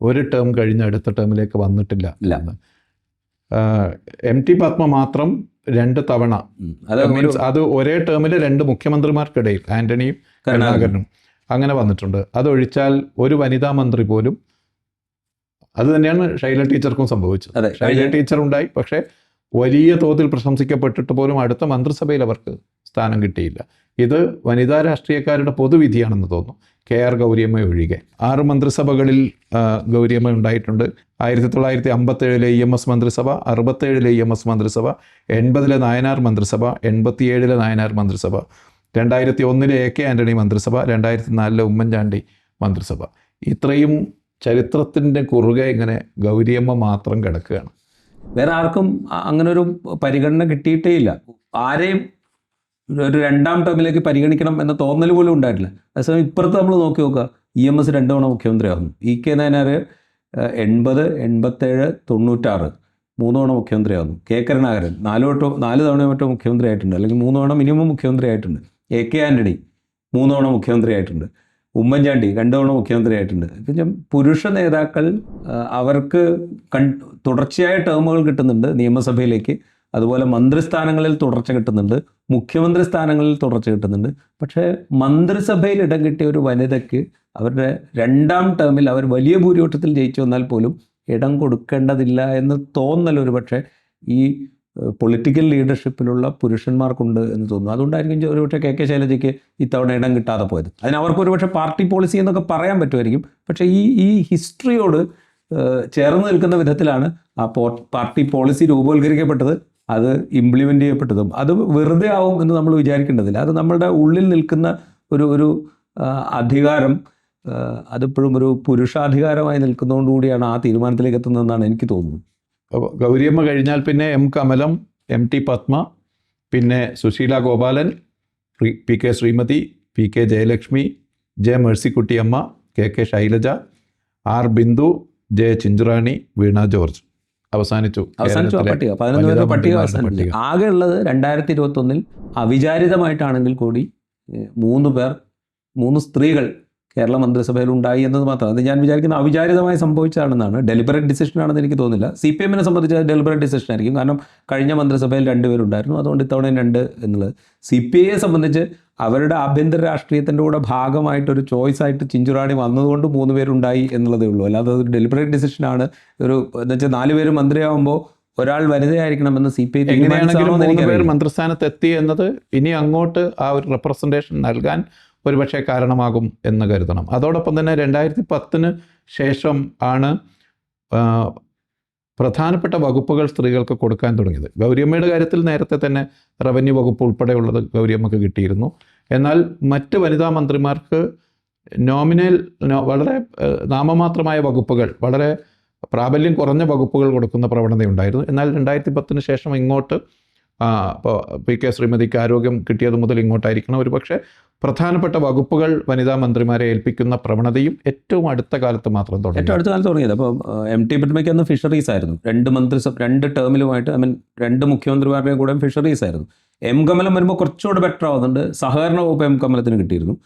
ഒരു ടേം കഴിഞ്ഞ അടുത്ത ടേമിലേക്ക് വന്നിട്ടില്ല. എം ടി പത്മ മാത്രം രണ്ട് തവണ. മീൻസ് അത് ഒരേ ടേമിൽ രണ്ട് മുഖ്യമന്ത്രിമാർക്കിടയിൽ ആന്റണിയും. കരുണാകരനും. അങ്ങനെ വന്നിട്ടുണ്ട്. അതൊഴിച്ചാൽ ഒരു വനിതാ മന്ത്രി പോലും അത് തന്നെയാണ് ഷൈല ടീച്ചർക്കും സംഭവിച്ചത്. ഷൈല ടീച്ചർ ഉണ്ടായി പക്ഷേ വലിയ തോതിൽ പ്രശംസിക്കപ്പെട്ടിട്ട് പോലും അടുത്ത മന്ത്രിസഭയിൽ അവർക്ക് സ്ഥാനം കിട്ടിയില്ല. ഇത് വനിതാ രാഷ്ട്രീയക്കാരുടെ പൊതുവിധിയാണെന്ന് തോന്നുന്നു. കെ ആർ ഗൗരിയമ്മ ഒഴികെ. ആറ് മന്ത്രിസഭകളിൽ ഗൗരിയമ്മ ഉണ്ടായിട്ടുണ്ട്. ആയിരത്തി തൊള്ളായിരത്തി അമ്പത്തേഴിലെ ഇ എം എസ് മന്ത്രിസഭ അറുപത്തേഴിലെ ഇ എം എസ് മന്ത്രിസഭ എൺപതിലെ നായനാർ മന്ത്രിസഭ എൺപത്തിയേഴിലെ നായനാർ മന്ത്രിസഭ രണ്ടായിരത്തി ഒന്നിലെ എ കെ ആന്റണി മന്ത്രിസഭ രണ്ടായിരത്തി നാലിലെ ഉമ്മൻചാണ്ടി മന്ത്രിസഭ. ഇത്രയും ചരിത്രത്തിന്റെ കുറുകെ ഇങ്ങനെ ഗൗരിയമ്മ മാത്രം കിടക്കുകയാണ്. വേറെ ആർക്കും അങ്ങനെ ഒരു പരിഗണന കിട്ടിയിട്ടേ ഇല്ല ആരെയും ഒരു- രണ്ടാം ടേമിലേക്ക് പരിഗണിക്കണം എന്ന തോന്നൽ പോലും ഉണ്ടായിട്ടില്ല. അതേസമയം ഇപ്പുറത്ത് നമ്മൾ നോക്കി നോക്കുക ഇ എം എസ് രണ്ട് തവണ മുഖ്യമന്ത്രിയാകുന്നു ഇ കെ നയനാർ എൺപത് എൺപത്തേഴ് തൊണ്ണൂറ്റാറ് മൂന്ന് തവണ മുഖ്യമന്ത്രിയാകുന്നു. കെ കരുണാകരൻ നാല് വട്ടോ നാല് തവണ മറ്റോ മുഖ്യമന്ത്രി ആയിട്ടുണ്ട് അല്ലെങ്കിൽ മൂന്ന് തവണ മിനിമം മുഖ്യമന്ത്രി ആയിട്ടുണ്ട് എ കെ ആന്റണി മൂന്ന് തവണ മുഖ്യമന്ത്രി ആയിട്ടുണ്ട് ഉമ്മൻചാണ്ടി രണ്ടു തവണ മുഖ്യമന്ത്രിയായിട്ടുണ്ട് പിന്നെ പുരുഷ നേതാക്കൾ അവർക്ക് കൺ തുടർച്ചയായ ടേമുകൾ കിട്ടുന്നുണ്ട് നിയമസഭയിലേക്ക്. അതുപോലെ മന്ത്രിസ്ഥാനങ്ങളിൽ തുടർച്ച കിട്ടുന്നുണ്ട് മുഖ്യമന്ത്രി സ്ഥാനങ്ങളിൽ തുടർച്ച കിട്ടുന്നുണ്ട്. പക്ഷേ മന്ത്രിസഭയിൽ ഇടം കിട്ടിയ ഒരു വനിതയ്ക്ക് അവരുടെ രണ്ടാം ടേമിൽ അവർ വലിയ ഭൂരിപക്ഷത്തിൽ ജയിച്ചു വന്നാൽ പോലും ഇടം കൊടുക്കേണ്ടതില്ല എന്ന് തോന്നൽ ഒരു പക്ഷേ ഈ പൊളിറ്റിക്കൽ ലീഡർഷിപ്പിലുള്ള പുരുഷന്മാർക്കുണ്ട് എന്ന് തോന്നുന്നു. അതുകൊണ്ടായിരിക്കും ഒരുപക്ഷെ കെ കെ ശൈലജയ്ക്ക് ഇത്തവണ ഇടം കിട്ടാതെ പോയത്. അതിന് അവർക്ക് പാർട്ടി പോളിസി എന്നൊക്കെ പറയാൻ പറ്റുമായിരിക്കും. പക്ഷേ ഈ ഈ ഹിസ്റ്ററിയോട് ചേർന്ന് നിൽക്കുന്ന വിധത്തിലാണ് ആ പാർട്ടി പോളിസി രൂപവൽക്കരിക്കപ്പെട്ടത്. അത് ഇംപ്ലിമെന്റ് ചെയ്യപ്പെട്ടതും അത് വെറുതെ ആവും എന്ന് നമ്മൾ വിചാരിക്കേണ്ടതില്ല. അത് നമ്മളുടെ ഉള്ളിൽ നിൽക്കുന്ന ഒരു ഒരു അധികാരം അതിപ്പോഴും ഒരു പുരുഷാധികാരമായി നിൽക്കുന്നതുകൊണ്ടുകൂടിയാണ് ആ തീരുമാനത്തിലേക്ക് എത്തുന്നതെന്നാണ് എനിക്ക് തോന്നുന്നത്. അപ്പോൾ ഗൗരിയമ്മ കഴിഞ്ഞാൽ പിന്നെ M Kamalam M T Padma പിന്നെ Susheela Gopalan P K Sreemathi P K Jayalakshmi J Mercykuttyamma K K Shailaja R Bindu J Chinchurani Veena George. അവസാനിച്ചു. അവസാനിച്ചു ആ പട്ടിക. പതിനൊന്ന് പേരുടെ പട്ടിക അവസാനിച്ചു. ആകെ ഉള്ളത് രണ്ടായിരത്തി ഇരുപത്തൊന്നിൽ അവിചാരിതമായിട്ടാണെങ്കിൽ കൂടി മൂന്ന് പേർ മൂന്ന് സ്ത്രീകൾ കേരള മന്ത്രിസഭയിൽ ഉണ്ടായി എന്നത് മാത്രം. അത് ഞാൻ വിചാരിക്കുന്ന അവിചാരിതമായി സംഭവിച്ചതാണെന്നാണ്. ഡെലിബറേറ്റ് ഡിസിഷൻ ആണെന്ന് എനിക്ക് തോന്നുന്നില്ല. സി പി എമ്മിനെ സംബന്ധിച്ച് ഡെലിബറേറ്റ് ഡിസിഷൻ ആയിരിക്കും. കാരണം കഴിഞ്ഞ മന്ത്രിസഭയിൽ രണ്ടുപേരുണ്ടായിരുന്നു അതുകൊണ്ട് ഇത്തവണയും രണ്ട് എന്നുള്ളത്. സി പി ഐയെ സംബന്ധിച്ച് അവരുടെ ആഭ്യന്തര രാഷ്ട്രീയത്തിന്റെ കൂടെ ഭാഗമായിട്ടൊരു ചോയ്സ് ആയിട്ട് ചിഞ്ചുറാണി വന്നതുകൊണ്ട് മൂന്ന് പേരുണ്ടായി എന്നുള്ളതേ ഉള്ളൂ. അല്ലാതെ ഒരു ഡെലിബറേറ്റ് ഡിസിഷൻ ആണ്. ഒരു എന്ന് വെച്ചാൽ നാല് പേര് മന്ത്രിയാവുമ്പോൾ ഒരാൾ വനിതയായിരിക്കണമെന്ന് സി പി ഐ തീരുമാനിച്ചാണോ മന്ത്രിസ്ഥാനത്ത് എത്തി എന്നത് ഇനി അങ്ങോട്ട് ആ ഒരു റെപ്രസെന്റേഷൻ നൽകാൻ ഒരുപക്ഷെ കാരണമാകും എന്ന് കരുതണം. അതോടൊപ്പം തന്നെ രണ്ടായിരത്തി പത്തിന് ശേഷം ആണ് പ്രധാനപ്പെട്ട വകുപ്പുകൾ സ്ത്രീകൾക്ക് കൊടുക്കാൻ തുടങ്ങിയത്. ഗൗരിയമ്മയുടെ കാര്യത്തിൽ നേരത്തെ തന്നെ റവന്യൂ വകുപ്പ് ഉൾപ്പെടെയുള്ളത് ഗൗരിയമ്മക്ക് കിട്ടിയിരുന്നു. എന്നാൽ മറ്റ് വനിതാ മന്ത്രിമാർക്ക് നോമിനൽ വളരെ നാമമാത്രമായ വകുപ്പുകൾ വളരെ പ്രാബല്യം കുറഞ്ഞ വകുപ്പുകൾ കൊടുക്കുന്ന പ്രവണതയുണ്ടായിരുന്നു. എന്നാൽ രണ്ടായിരത്തി പത്തിന് ശേഷം ഇങ്ങോട്ട് ഇപ്പോൾ പി കെ ശ്രീമതിക്ക് ആരോഗ്യം കിട്ടിയത് മുതൽ ഇങ്ങോട്ടായിരിക്കണം. ഒരു പക്ഷേ പ്രധാനപ്പെട്ട വകുപ്പുകൾ വനിതാ മന്ത്രിമാരെ ഏൽപ്പിക്കുന്ന പ്രവണതയും ഏറ്റവും അടുത്ത കാലത്ത് മാത്രം തുടങ്ങി. ഏറ്റവും അടുത്ത കാലത്ത് തുടങ്ങിയത്. അപ്പോൾ എം ടി പത്മയ്ക്ക് അന്ന് ഫിഷറീസ് ആയിരുന്നു. രണ്ട് മന്ത്രിസഭ രണ്ട് ടേമിലുമായിട്ട് ഐ മീൻ രണ്ട് മുഖ്യമന്ത്രിമാരുടെയും കൂടെ ഫിഷറീസ് ആയിരുന്നു. എം കമലം വരുമ്പോൾ കുറച്ചുകൂടെ ബെറ്റർ ആവുന്നുണ്ട്. സഹകരണ വകുപ്പ് എം കമലത്തിന് കിട്ടിയിരുന്നു.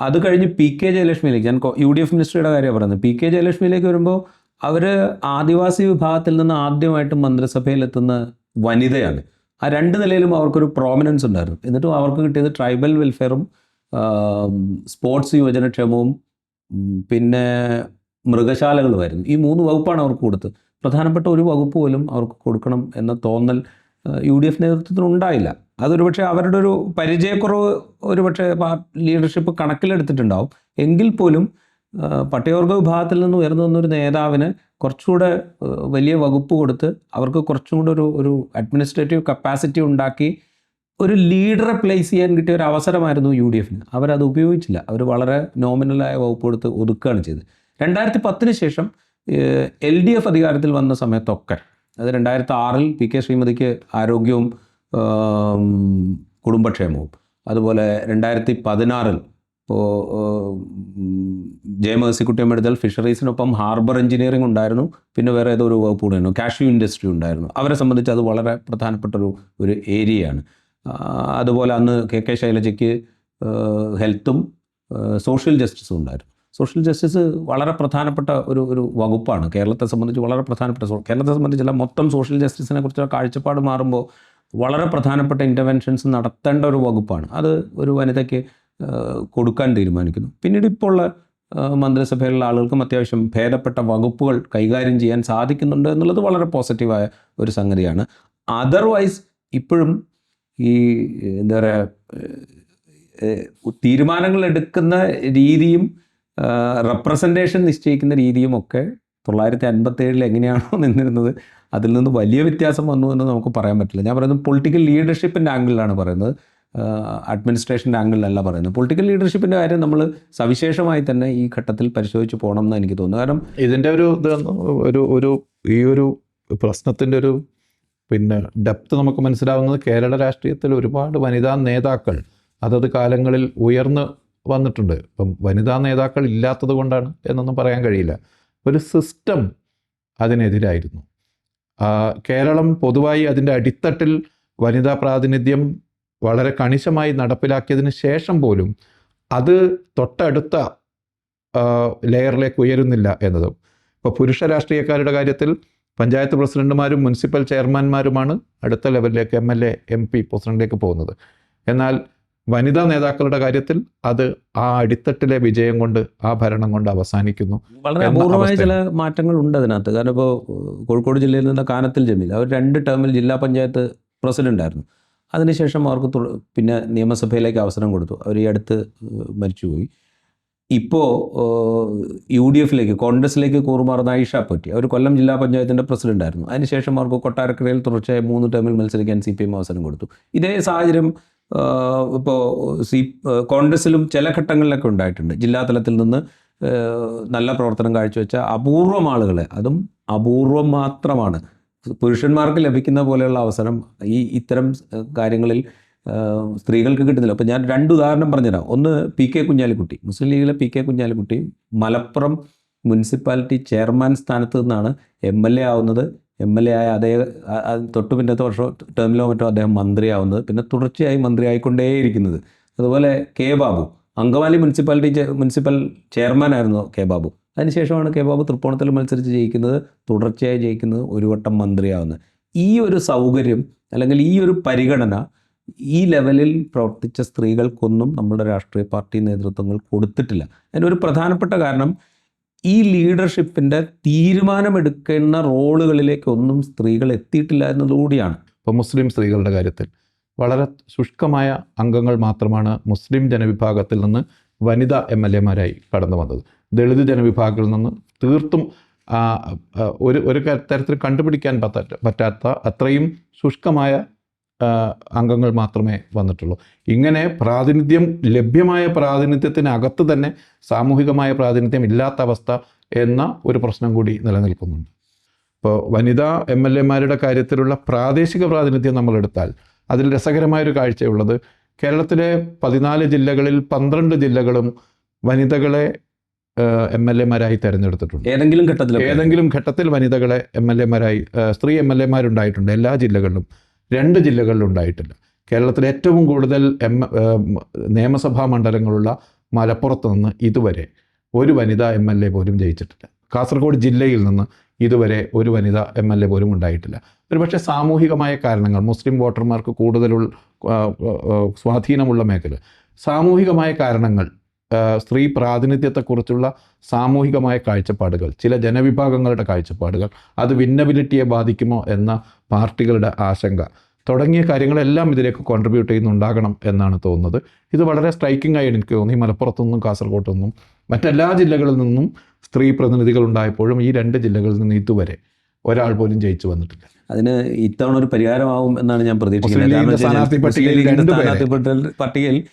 അത് കഴിഞ്ഞ് പി കെ ജയലക്ഷ്മിയിലേക്ക് ഞാൻ യു ഡി എഫ് മിനിസ്ട്രിയുടെ കാര്യമാണ് പറയുന്നത്. പി കെ ജയലക്ഷ്മിയിലേക്ക് വരുമ്പോൾ അവർ ആദിവാസി വിഭാഗത്തിൽ നിന്ന് ആദ്യമായിട്ട് മന്ത്രിസഭയിലെത്തുന്ന വനിതയാണ്. ആ രണ്ട് നിലയിലും അവർക്കൊരു പ്രോമിനൻസ് ഉണ്ടായിരുന്നു. എന്നിട്ടും അവർക്ക് കിട്ടിയത് ട്രൈബൽ വെൽഫെയറും സ്പോർട്സ് യുവജനക്ഷേമവും പിന്നെ മൃഗശാലകളുമായിരുന്നു. ഈ മൂന്ന് വകുപ്പാണ് അവർക്ക് കൊടുത്തത്. പ്രധാനപ്പെട്ട ഒരു വകുപ്പ് പോലും അവർക്ക് കൊടുക്കണം എന്ന തോന്നൽ യു ഡി എഫ് നേതൃത്വത്തിന് ഉണ്ടായില്ല. അതൊരു പക്ഷേ അവരുടെ ഒരു പരിചയക്കുറവ് ഒരു പക്ഷേ ലീഡർഷിപ്പ് കണക്കിലെടുത്തിട്ടുണ്ടാവും. എങ്കിൽ പോലും ആ, പട്ടികവർഗ വിഭാഗത്തിൽ നിന്ന് ഉയർന്നു വന്നൊരു നേതാവിന് കുറച്ചുകൂടെ വലിയ വകുപ്പ് കൊടുത്ത് അവർക്ക് കുറച്ചും കൂടെ ഒരു ഒരു അഡ്മിനിസ്ട്രേറ്റീവ് കപ്പാസിറ്റി ഉണ്ടാക്കി ഒരു ലീഡറെ പ്ലേസ് ചെയ്യാൻ കിട്ടിയ ഒരു അവസരമായിരുന്നു യു ഡി എഫിന്. അവരത് ഉപയോഗിച്ചില്ല. അവർ വളരെ നോമിനലായ വകുപ്പ് കൊടുത്ത് ഒതുക്കുകയാണ് ചെയ്തത്. രണ്ടായിരത്തി പത്തിന് ശേഷം എൽ ഡി എഫ് അധികാരത്തിൽ വന്ന സമയത്തൊക്കെ അത് രണ്ടായിരത്തി ആറിൽ പി കെ ശ്രീമതിക്ക് ആരോഗ്യവും കുടുംബക്ഷേമവും അതുപോലെ രണ്ടായിരത്തി പതിനാറിൽ ഇപ്പോൾ ജെ മേഴ്സിക്കുട്ടിയമ്മ എടുത്താൽ ഫിഷറീസിനൊപ്പം ഹാർബർ എഞ്ചിനീയറിംഗ് ഉണ്ടായിരുന്നു. പിന്നെ വേറെ ഏതോ ഒരു വകുപ്പ് കൂടെയായിരുന്നു. കാഷ്യൂ ഇൻഡസ്ട്രി ഉണ്ടായിരുന്നു. അവരെ സംബന്ധിച്ച് അത് വളരെ പ്രധാനപ്പെട്ട ഒരു ഏരിയയാണ്. അതുപോലെ അന്ന് കെ കെ ശൈലജയ്ക്ക് ഹെൽത്തും സോഷ്യൽ ജസ്റ്റിസും ഉണ്ടായിരുന്നു. സോഷ്യൽ ജസ്റ്റിസ് വളരെ പ്രധാനപ്പെട്ട ഒരു ഒരു വകുപ്പാണ്. കേരളത്തെ സംബന്ധിച്ച് വളരെ പ്രധാനപ്പെട്ട കേരളത്തെ സംബന്ധിച്ചല്ല മൊത്തം സോഷ്യൽ ജസ്റ്റിസിനെ കുറിച്ചുള്ള കാഴ്ചപ്പാട് മാറുമ്പോൾ വളരെ പ്രധാനപ്പെട്ട ഇന്റർവെൻഷൻസ് നടത്തേണ്ട ഒരു വകുപ്പാണ്. അത് ഒരു വനിതയ്ക്ക് കൊടുക്കാൻ തീരുമാനിക്കുന്നു. പിന്നീട് ഇപ്പോൾ ഉള്ള മന്ത്രിസഭയിലുള്ള ആളുകൾക്കും അത്യാവശ്യം ഭേദപ്പെട്ട വകുപ്പുകൾ കൈകാര്യം ചെയ്യാൻ സാധിക്കുന്നുണ്ട് എന്നുള്ളത് വളരെ പോസിറ്റീവായ ഒരു സംഗതിയാണ്. അതർവൈസ് ഇപ്പോഴും ഈ എന്താ പറയുക തീരുമാനങ്ങൾ എടുക്കുന്ന രീതിയും റെപ്രസെന്റേഷൻ നിശ്ചയിക്കുന്ന രീതിയും ഒക്കെ തൊള്ളായിരത്തി അൻപത്തി ഏഴിൽ എങ്ങനെയാണോ നിന്നിരുന്നത് അതിൽ നിന്ന് വലിയ വ്യത്യാസം വന്നു എന്ന് നമുക്ക് പറയാൻ പറ്റില്ല. ഞാൻ പറയുന്നത് പൊളിറ്റിക്കൽ ലീഡർഷിപ്പിന്റെ ആംഗിളിലാണ് പറയുന്നത്. അഡ്മിനിസ്ട്രേഷന്റെ ആംഗിളിലല്ല പറയുന്നത്. പൊളിറ്റിക്കൽ ലീഡർഷിപ്പിന്റെ കാര്യം നമ്മൾ സവിശേഷമായി തന്നെ ഈ ഘട്ടത്തിൽ പരിശോധിച്ച് പോകണം എന്ന് എനിക്ക് തോന്നുന്നു. കാരണം ഇതിന്റെ ഒരു ഇത് ഒരു ഒരു ഈ ഒരു പ്രശ്നത്തിന്റെ ഒരു പിന്നെ ഡെപ്ത് നമുക്ക് മനസ്സിലാവുന്നത് കേരള രാഷ്ട്രീയത്തിൽ ഒരുപാട് വനിതാ നേതാക്കൾ അതത് കാലങ്ങളിൽ ഉയർന്ന് വന്നിട്ടുണ്ട്. ഇപ്പം വനിതാ നേതാക്കൾ ഇല്ലാത്തത് കൊണ്ടാണ് എന്നൊന്നും പറയാൻ കഴിയില്ല. ഒരു സിസ്റ്റം അതിനെതിരായിരുന്നു. കേരളം പൊതുവായി അതിന്റെ അടിത്തട്ടിൽ വനിതാ പ്രാതിനിധ്യം വളരെ കണിശമായി നടപ്പിലാക്കിയതിന് ശേഷം പോലും അത് തൊട്ടടുത്ത ലെയറിലേക്ക് ഉയരുന്നില്ല എന്നതും. ഇപ്പോൾ പുരുഷ രാഷ്ട്രീയക്കാരുടെ കാര്യത്തിൽ പഞ്ചായത്ത് പ്രസിഡന്റുമാരും മുനിസിപ്പൽ ചെയർമാൻമാരുമാണ് അടുത്ത ലെവലിലേക്ക് M L A M P പ്രസിഡന്റിലേക്ക് പോകുന്നത്. എന്നാൽ വനിതാ നേതാക്കളുടെ കാര്യത്തിൽ അത് ആ അടിത്തട്ടിലെ വിജയം കൊണ്ട് ആ ഭരണം കൊണ്ട് അവസാനിക്കുന്നു വളരെ അപൂർവമായ ചില മാറ്റങ്ങൾ ഉണ്ട് അതിനകത്ത്. കാരണം ഇപ്പോൾ കോഴിക്കോട് ജില്ലയിൽ നിന്ന് കാനത്തിൽ ജമീൽ. അവർ രണ്ട് ടേമിൽ ജില്ലാ പഞ്ചായത്ത് പ്രസിഡന്റ് ആയിരുന്നു. അതിനുശേഷം അവർക്ക് പിന്നെ നിയമസഭയിലേക്ക് അവസരം കൊടുത്തു. അവർ ഈ അടുത്ത് മരിച്ചുപോയി. ഇപ്പോൾ യു ഡി എഫിലേക്ക് കോൺഗ്രസിലേക്ക് കൂറുമാറുന്ന ഐഷ പറ്റി അവർ കൊല്ലം ജില്ലാ പഞ്ചായത്തിന്റെ പ്രസിഡന്റായിരുന്നു അതിനുശേഷം അവർക്ക് കൊട്ടാരക്കരയിൽ തുടർച്ചയായി മൂന്ന് ടേമിൽ മത്സരിക്കാൻ സി പി എം അവസരം കൊടുത്തു. ഇതേ സാഹചര്യം ഇപ്പോൾ സി കോൺഗ്രസിലും ചില ഘട്ടങ്ങളിലൊക്കെ ഉണ്ടായിട്ടുണ്ട്. ജില്ലാ തലത്തിൽ നിന്ന് നല്ല പ്രവർത്തനം കാഴ്ചവെച്ച അപൂർവം ആളുകളെ അതും അപൂർവം മാത്രമാണ്. പുരുഷന്മാർക്ക് ലഭിക്കുന്ന പോലെയുള്ള അവസരം ഈ ഇത്തരം കാര്യങ്ങളിൽ സ്ത്രീകൾക്ക് കിട്ടുന്നില്ല. അപ്പോൾ ഞാൻ രണ്ട് ഉദാഹരണം പറഞ്ഞുതരാം. ഒന്ന് പി കെ കുഞ്ഞാലിക്കുട്ടി. മുസ്ലിം ലീഗിലെ P K Kunhalikutty Malappuram municipality chairman സ്ഥാനത്ത് നിന്നാണ് എം എൽ എ ആവുന്നത്. എം എൽ എ ആയ അതേ തൊട്ട് പിന്നത്തെ വർഷം ടേമിലോ മറ്റോ അദ്ദേഹം മന്ത്രിയാവുന്നത്. പിന്നെ തുടർച്ചയായി മന്ത്രിയായിക്കൊണ്ടേയിരിക്കുന്നത്. അതുപോലെ K Babu. Angamaly municipality municipal chairman ആയിരുന്നു കെ ബാബു. അതിനുശേഷമാണ് കെ ബാബു തൃപ്പൂണത്തിൽ മത്സരിച്ച് ജയിക്കുന്നത് തുടർച്ചയായി ജയിക്കുന്നത് ഒരു വട്ടം മന്ത്രിയാവുന്നത്. ഈ ഒരു സൗകര്യം അല്ലെങ്കിൽ ഈ ഒരു പരിഗണന ഈ ലെവലിൽ പ്രവർത്തിച്ച സ്ത്രീകൾക്കൊന്നും നമ്മുടെ രാഷ്ട്രീയ പാർട്ടി നേതൃത്വങ്ങൾ കൊടുത്തിട്ടില്ല. അതിന്റെ ഒരു പ്രധാനപ്പെട്ട കാരണം ഈ ലീഡർഷിപ്പിന്റെ തീരുമാനമെടുക്കുന്ന റോളുകളിലേക്കൊന്നും സ്ത്രീകൾ എത്തിയിട്ടില്ല എന്നതുകൂടിയാണ്. ഇപ്പോൾ മുസ്ലിം സ്ത്രീകളുടെ കാര്യത്തിൽ വളരെ ശുഷ്കമായ അംഗങ്ങൾ മാത്രമാണ് മുസ്ലിം ജനവിഭാഗത്തിൽ നിന്ന് വനിതാ എം എൽ എമാരായി കടന്നു വന്നത്. ദളിത് ജനവിഭാഗങ്ങളിൽ നിന്ന് തീർത്തും ഒരു ഒരു തരത്തിൽ കണ്ടുപിടിക്കാൻ പറ്റാത്ത പറ്റാത്ത അത്രയും ശുഷ്കമായ അംഗങ്ങൾ മാത്രമേ വന്നിട്ടുള്ളൂ. ഇങ്ങനെ പ്രാതിനിധ്യം ലഭ്യമായ പ്രാതിനിധ്യത്തിനകത്ത് തന്നെ സാമൂഹികമായ പ്രാതിനിധ്യം ഇല്ലാത്ത അവസ്ഥ എന്ന ഒരു പ്രശ്നം കൂടി നിലനിൽക്കുന്നുണ്ട്. ഇപ്പോൾ വനിതാ എം എൽ എമാരുടെ കാര്യത്തിലുള്ള പ്രാദേശിക പ്രാതിനിധ്യം നമ്മൾ എടുത്താൽ അതിൽ രസകരമായൊരു കാഴ്ചയുള്ളത് കേരളത്തിലെ പതിനാല് ജില്ലകളിൽ പന്ത്രണ്ട് ജില്ലകളും വനിതകളെ എം എൽ എമാരായി തെരഞ്ഞെടുത്തിട്ടുണ്ട്. ഏതെങ്കിലും ഘട്ടത്തിൽ ഏതെങ്കിലും ഘട്ടത്തിൽ വനിതകളെ എം എൽ എമാരായി സ്ത്രീ എം എൽ എമാരുണ്ടായിട്ടുണ്ട് എല്ലാ ജില്ലകളിലും. രണ്ട് ജില്ലകളിലും ഉണ്ടായിട്ടില്ല കേരളത്തിൽ ഏറ്റവും കൂടുതൽ എം നിയമസഭാ മണ്ഡലങ്ങളുള്ള മലപ്പുറത്ത് നിന്ന് ഇതുവരെ ഒരു വനിതാ എം എൽ എ പോലും ജയിച്ചിട്ടില്ല. കാസർഗോഡ് ജില്ലയിൽ നിന്ന് ഇതുവരെ ഒരു വനിത എം എൽ എ പോലും ഉണ്ടായിട്ടില്ല. ഒരുപക്ഷെ സാമൂഹികമായ കാരണങ്ങൾ മുസ്ലിം വോട്ടർമാർക്ക് കൂടുതലുള്ള സ്വാധീനമുള്ള മേഖല. സാമൂഹികമായ കാരണങ്ങൾ സ്ത്രീ പ്രാതിനിധ്യത്തെക്കുറിച്ചുള്ള സാമൂഹികമായ കാഴ്ചപ്പാടുകൾ ചില ജനവിഭാഗങ്ങളുടെ കാഴ്ചപ്പാടുകൾ അത് വിന്നബിലിറ്റിയെ ബാധിക്കുമോ എന്ന പാർട്ടികളുടെ ആശങ്ക തുടങ്ങിയ കാര്യങ്ങളെല്ലാം ഇതിലേക്ക് കോൺട്രിബ്യൂട്ട് ചെയ്യുന്നുണ്ടാകണം എന്നാണ് തോന്നുന്നത്. ഇത് വളരെ സ്ട്രൈക്കിംഗ് ആയി എനിക്ക് തോന്നി. മലപ്പുറത്തു നിന്നും കാസർഗോഡ് നിന്നും മറ്റെല്ലാ ജില്ലകളിൽ നിന്നും സ്ത്രീ പ്രതിനിധികൾ ഉണ്ടായപ്പോഴും ഈ രണ്ട് ജില്ലകളിൽ നിന്ന് ഇതുവരെ ഒരാൾ പോലും ജയിച്ചു വന്നിട്ടില്ല. അതിന് ഇത്തവണ ഒരു പരിഹാരമാവും എന്നാണ് ഞാൻ പ്രതീക്ഷിക്കുന്നത്. സ്ഥാനാർത്ഥി പട്ടികയിൽ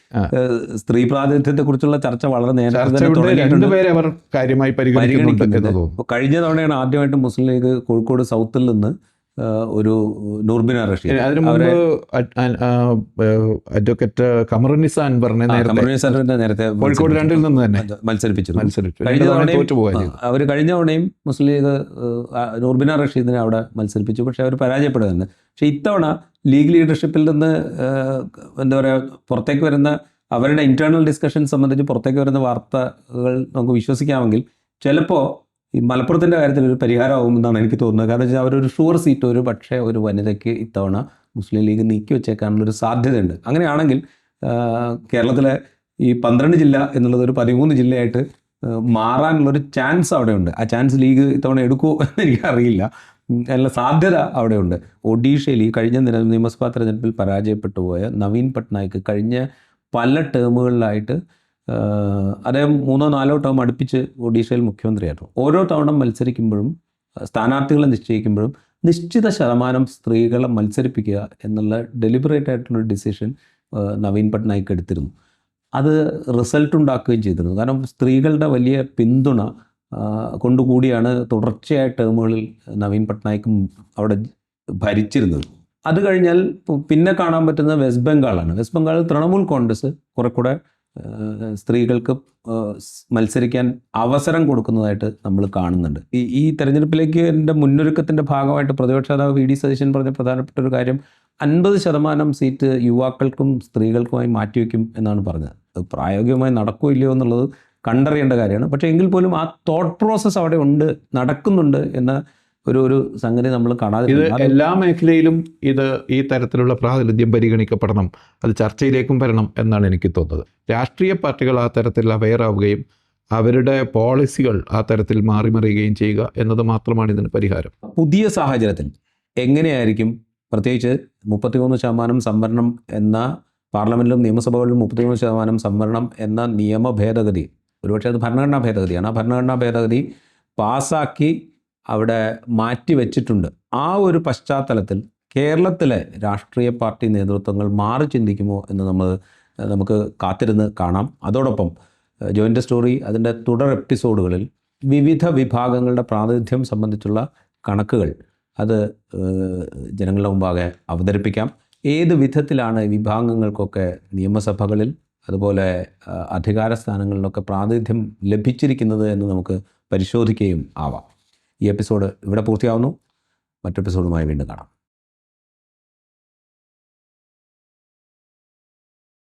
സ്ത്രീ പ്രാതിനിധ്യത്തെ കുറിച്ചുള്ള ചർച്ച വളരെ നേരത്തെ അവർ കാര്യമായി പരിഗണിക്കുന്നുണ്ട് കഴിഞ്ഞ തവണയാണ് ആദ്യമായിട്ട് മുസ്ലിം ലീഗ് കോഴിക്കോട് സൗത്തിൽ നിന്ന് ഒരു നൂർബിന റഷീദ് അതിനു മുമ്പ് അഡ്വക്കേറ്റ് കമറുനിസാൻ അൻവറിനെ നേരത്തെ നേരത്തെ കോഴിക്കോട് രണ്ടിൽ നിന്ന് തന്നെ മത്സരിപ്പിച്ചു കഴിഞ്ഞ തവണയും അവർ കഴിഞ്ഞ തവണയും മുസ്ലിം ലീഗ് നൂർബിന റഷീദിനെ അവിടെ മത്സരിപ്പിച്ചു. പക്ഷെ അവർ പരാജയപ്പെടുകയാണ്. പക്ഷെ ഇത്തവണ ലീഗ് ലീഡർഷിപ്പിൽ നിന്ന് എന്താ പറയുക പുറത്തേക്ക് വരുന്ന അവരുടെ ഇന്റേണൽ ഡിസ്കഷൻ സംബന്ധിച്ച് പുറത്തേക്ക് വരുന്ന വാർത്തകൾ നമുക്ക് വിശ്വസിക്കാമെങ്കിൽ ചിലപ്പോൾ ഈ മലപ്പുറത്തിന്റെ കാര്യത്തിൽ ഒരു പരിഹാരമാകുമെന്നാണ് എനിക്ക് തോന്നുന്നത്. കാരണം വെച്ചാൽ അവരൊരു ഷുവർ സീറ്റ് ഒരു പക്ഷേ ഒരു വനിതയ്ക്ക് ഇത്തവണ മുസ്ലിം ലീഗ് നീക്കി വെച്ചേക്കാനുള്ളൊരു സാധ്യതയുണ്ട്. അങ്ങനെയാണെങ്കിൽ കേരളത്തിലെ ഈ പന്ത്രണ്ട് ജില്ല എന്നുള്ളത് ഒരു പതിമൂന്ന് ജില്ലയായിട്ട് മാറാനുള്ളൊരു ചാൻസ് അവിടെയുണ്ട്. ആ ചാൻസ് ലീഗ് ഇത്തവണ എടുക്കുമോ എന്ന് എനിക്കറിയില്ല. അതിനുള്ള സാധ്യത അവിടെയുണ്ട്. ഒഡീഷയിൽ ഈ കഴിഞ്ഞ നിയമസഭാ തെരഞ്ഞെടുപ്പിൽ പരാജയപ്പെട്ടു പോയ നവീൻ പട്നായിക്ക് കഴിഞ്ഞ പല ടേമുകളിലായിട്ട് അദ്ദേഹം മൂന്നോ നാലോ ടേം അടുപ്പിച്ച് ഒഡീഷയിൽ മുഖ്യമന്ത്രിയായിരുന്നു. ഓരോ തവണ മത്സരിക്കുമ്പോഴും സ്ഥാനാർത്ഥികളെ നിശ്ചയിക്കുമ്പോഴും നിശ്ചിത ശതമാനം സ്ത്രീകളെ മത്സരിപ്പിക്കുക എന്നുള്ള ഡെലിബറേറ്റ് ആയിട്ടുള്ള ഡിസിഷൻ നവീൻ പട്നായിക്ക് എടുത്തിരുന്നു. അത് റിസൾട്ട് ഉണ്ടാക്കുകയും ചെയ്തിരുന്നു. കാരണം സ്ത്രീകളുടെ വലിയ പിന്തുണ കൊണ്ടുകൂടിയാണ് തുടർച്ചയായ ടേമുകളിൽ നവീൻ പട്നായിക്കും അവിടെ ഭരിച്ചിരുന്നത്. അത് കഴിഞ്ഞാൽ പിന്നെ കാണാൻ പറ്റുന്നത് വെസ്റ്റ് ബംഗാളാണ്. വെസ്റ്റ് ബംഗാളിൽ തൃണമൂൽ കോൺഗ്രസ് കുറെ കൂടെ സ്ത്രീകൾക്ക് മത്സരിക്കാൻ അവസരം കൊടുക്കുന്നതായിട്ട് നമ്മൾ കാണുന്നുണ്ട്. ഈ ഈ തെരഞ്ഞെടുപ്പിലേക്ക് എന്റെ മുന്നൊരുക്കത്തിന്റെ ഭാഗമായിട്ട് പ്രതിപക്ഷ നേതാവ് വി ഡി സതീശൻ പറഞ്ഞ പ്രധാനപ്പെട്ട ഒരു കാര്യം അൻപത് ശതമാനം സീറ്റ് യുവാക്കൾക്കും സ്ത്രീകൾക്കുമായി മാറ്റിവെക്കും എന്നാണ് പറഞ്ഞത്. അത് പ്രായോഗികമായി നടക്കുമോ ഇല്ലയോ എന്നുള്ളത് കണ്ടറിയേണ്ട കാര്യമാണ്. പക്ഷേ എങ്കിൽ പോലും ആ തോട്ട് പ്രോസസ്സ് അവിടെ ഉണ്ട് നടക്കുന്നുണ്ട് എന്ന ഒരു ഒരു സംഗതി നമ്മൾ കാണാതെ ഇത് എല്ലാ മേഖലയിലും ഇത് ഈ തരത്തിലുള്ള പ്രാതിനിധ്യം പരിഗണിക്കപ്പെടണം അത് ചർച്ചയിലേക്കും വരണം എന്നാണ് എനിക്ക് തോന്നുന്നത്. രാഷ്ട്രീയ പാർട്ടികൾ ആ തരത്തിൽ അവയറാവുകയും ആവുകയും അവരുടെ പോളിസികൾ ആ തരത്തിൽ മാറി മറിയുകയും ചെയ്യുക എന്നത് മാത്രമാണ് ഇതിന് പരിഹാരം. പുതിയ സാഹചര്യത്തിൽ എങ്ങനെയായിരിക്കും പ്രത്യേകിച്ച് മുപ്പത്തിമൂന്ന് ശതമാനം സംവരണം എന്ന പാർലമെന്റിലും നിയമസഭകളിലും മുപ്പത്തിമൂന്ന് ശതമാനം സംവരണം എന്ന നിയമ ഭേദഗതി ഒരുപക്ഷെ അത് ഭരണഘടനാ ഭേദഗതിയാണ്. ആ ഭരണഘടനാ ഭേദഗതി പാസ്സാക്കി അവിടെ മാറ്റി വെച്ചിട്ടുണ്ട്. ആ ഒരു പശ്ചാത്തലത്തിൽ കേരളത്തിലെ രാഷ്ട്രീയ പാർട്ടി നേതൃത്വങ്ങൾ മാറി ചിന്തിക്കുമോ എന്ന് നമ്മൾ നമുക്ക് കാത്തിരുന്ന് കാണാം. അതോടൊപ്പം ജോയിന്റ് സ്റ്റോറി അതിന്റെ തുടർ എപ്പിസോഡുകളിൽ വിവിധ വിഭാഗങ്ങളുടെ പ്രാതിനിധ്യം സംബന്ധിച്ചുള്ള കണക്കുകൾ അത് ജനങ്ങളുടെ മുമ്പാകെ അവതരിപ്പിക്കാം. ഏത് വിധത്തിലാണ് വിഭാഗങ്ങൾക്കൊക്കെ നിയമസഭകളിൽ അതുപോലെ അധികാര സ്ഥാനങ്ങളിലൊക്കെ പ്രാതിനിധ്യം ലഭിച്ചിരിക്കുന്നത് എന്ന് നമുക്ക് പരിശോധിക്കുകയും ആവാം. ഈ എപ്പിസോഡ് ഇവിടെ പൂർത്തിയാവുന്നു. മറ്റെപ്പിസോഡുമായി വീണ്ടും കാണാം.